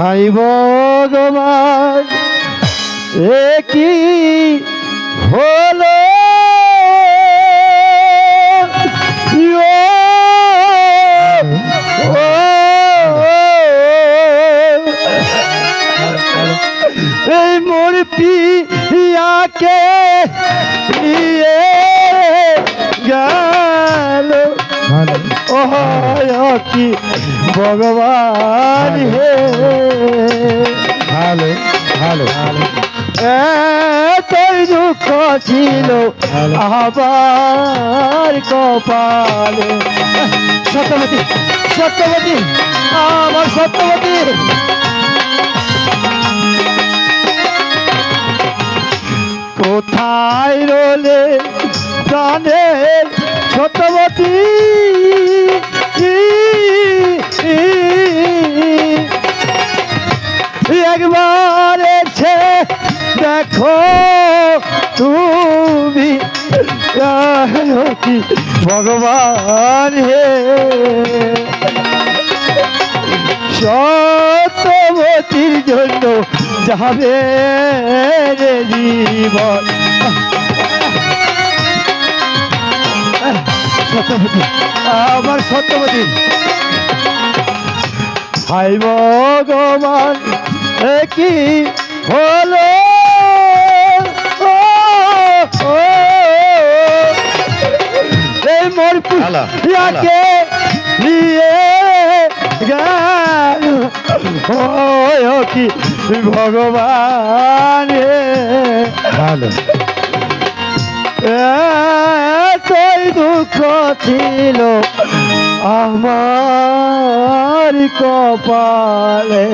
High ভগবান এ কি হলো? এই মোর পিয়াকে নিয়ে গেল। ও কি ভগবান হে। ভালো ভালো এতই দুঃখ ছিল আবার কপালে। সত্যবতী সত্যবতী আমার সত্যবতী। কোথায় রোলে প্রাণের সত্যবতী। একবার এসে দেখো তুমি ভগবান হে। সত্যবতীর জন্য যাবে জীবন। সত্যবতী আমার সত্যবতী। হাই ভগবান কি হলো? এই মোর আলা, পিয়াকে নিয়ে গেল। ও কি ভগবান ভালো। এতই দুঃখ ছিল আমার কপালে।